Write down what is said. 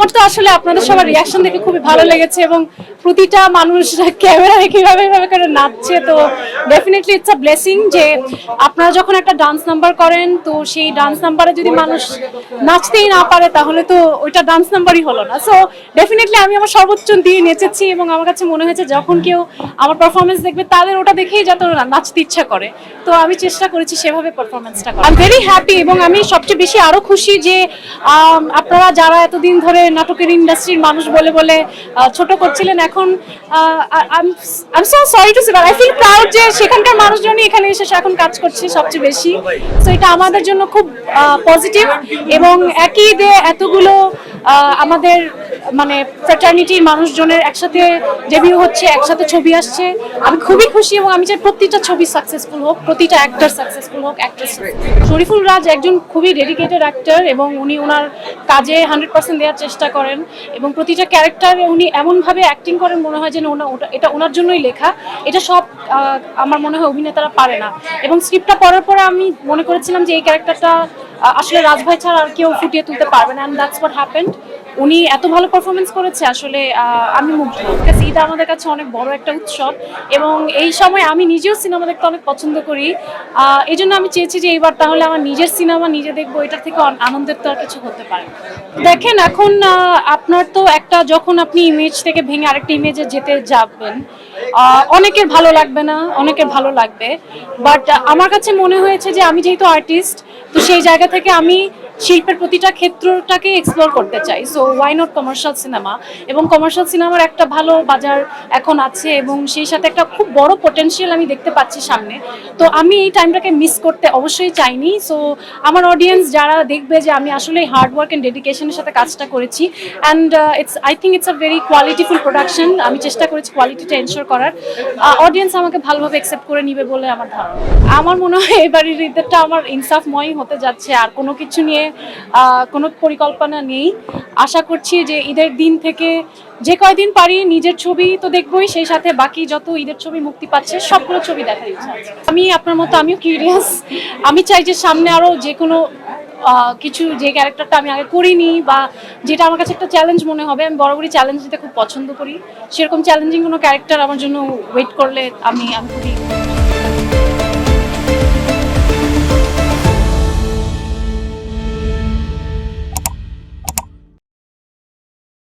আমার তো আসলে আপনাদের সবার রিয়াকশন দেখে খুবই ভালো লেগেছে এবং প্রতিটা মানুষ ক্যামেরা কীভাবে এভাবে করে নাচছে, তো ডেফিনেটলি ইটস আ ব্লেসিং যে আপনারা যখন একটা ডান্স নাম্বার করেন, তো সেই ডান্স নাম্বারে যদি মানুষ নাচতেই না পারে, তাহলে তো ওইটা ডান্স নাম্বারই হলো না। সো ডেফিনেটলি আমি আমার সর্বোচ্চ দিয়ে নেচেছি এবং আমার কাছে মনে হয়েছে যখন কেউ আমার পারফরমেন্স দেখবে, তাদের ওটা দেখেই যাতে নাচতে ইচ্ছা করে। তো আমি চেষ্টা করেছি সেভাবে পারফরমেন্সটা করা আই ভেরি হ্যাপি এবং আমি সবচেয়ে বেশি আরও খুশি যে আপনারা যারা এতদিন ধরে নাটকের ইন্ডাস্ট্রির মানুষ বলে বলে ছোট করছিলেন, এখন I so sorry to say I feel proud যে সেখানকার মানুষজনই এখানে এসে এখন কাজ করছে সবচেয়ে বেশি। তো এটা আমাদের জন্য খুব পজিটিভ এবং একই দিয়ে এতগুলো আমাদের মানে ফ্র্যাটার্নিটির মানুষজনের একসাথে ডেবিউ হচ্ছে, একসাথে ছবি আসছে। আমি খুবই খুশি এবং আমি চাই প্রতিটা ছবি সাকসেসফুল হোক, প্রতিটা অ্যাক্টর সাকসেসফুল হোক অ্যাক্ট্রেস শরীফুল রাজ একজন খুবই ডেডিকেটেড অ্যাক্টর এবং উনি ওনার কাজে হান্ড্রেড পার্সেন্ট দেওয়ার চেষ্টা করেন এবং প্রতিটা ক্যারেক্টারে উনি এমনভাবে অ্যাক্টিং করেন, মনে হয় যেন ওটা, এটা ওনার জন্যই লেখা। এটা সব আমার মনে হয় অভিনেতারা পারে না। এবং স্ক্রিপ্টটা পড়ার পরে আমি মনে করেছিলাম যে এই ক্যারেক্টারটা আসলে রাজভাই ছাড়া আর কেউ ফুটিয়ে তুলতে পারবে না অ্যান্ড দ্যাটস হোয়াট হ্যাপেন্ড উনি এত ভালো পারফরমেন্স করেছে, আসলে আমি মুগ্ধ। এটা আমাদের কাছে অনেক বড় একটা উৎসব এবং এই সময় আমি নিজেও সিনেমা দেখতে অনেক পছন্দ করি। এই জন্য আমি চেয়েছি যে এইবার তাহলে আমার নিজের সিনেমা নিজে দেখব এটার থেকে আনন্দের তো আর কিছু হতে পারে দেখেন, এখন আপনার তো একটা যখন আপনি ইমেজ থেকে ভেঙে আরেকটা ইমেজে যেতে যাবেন অনেকের ভালো লাগবে না, অনেকের ভালো লাগবে। বাট আমার কাছে মনে হয়েছে যে আমি যেহেতু আর্টিস্ট তো সেই জায়গা থেকে আমি শিল্পের প্রতিটা ক্ষেত্রটাকে এক্সপ্লোর করতে চাই। So why not commercial cinema এবং কমার্শিয়াল সিনেমার একটা ভালো বাজার এখন আছে এবং সেই সাথে একটা খুব বড় পোটেনশিয়াল আমি দেখতে পাচ্ছি সামনে। তো আমি এই টাইমটাকে মিস করতে অবশ্যই চাইনি। সো আমার অডিয়েন্স যারা দেখবে যে আমি আসলে হার্ড ওয়ার্ক অ্যান্ড ডেডিকেশনের সাথে কাজটা করেছি and it's I think it's a very qualityful production আমি চেষ্টা করেছি কোয়ালিটিটা এনশোর করার। অডিয়েন্স আমাকে ভালোভাবে অ্যাকসেপ্ট করে নিবে বলে আমার ধারণা। আমার মনে হয় এবারের ঈদেরটা আমার ইনসাফময় হতে যাচ্ছে। আর কোনো কিছু নিয়ে কোনো পরিকল্পনা নেই। আশা করছি যে ঈদের দিন থেকে যে কয়দিন পারি নিজের ছবি তো দেখবই, সেই সাথে বাকি যত ঈদের ছবি মুক্তি পাচ্ছে, সবগুলো ছবি দেখার ইচ্ছা আমি, আপনার মতো আমিও কিউরিয়াস আমি চাই যে সামনে আরও যে কোনো কিছু যে ক্যারেক্টারটা আমি আগে করিনি বা যেটা আমার কাছে একটা চ্যালেঞ্জ মনে হবে, আমি বরাবরই চ্যালেঞ্জ দিতে খুব পছন্দ করি। সেরকম চ্যালেঞ্জিং কোনো ক্যারেক্টার আমার জন্য ওয়েট করলে আমি আমি খুবই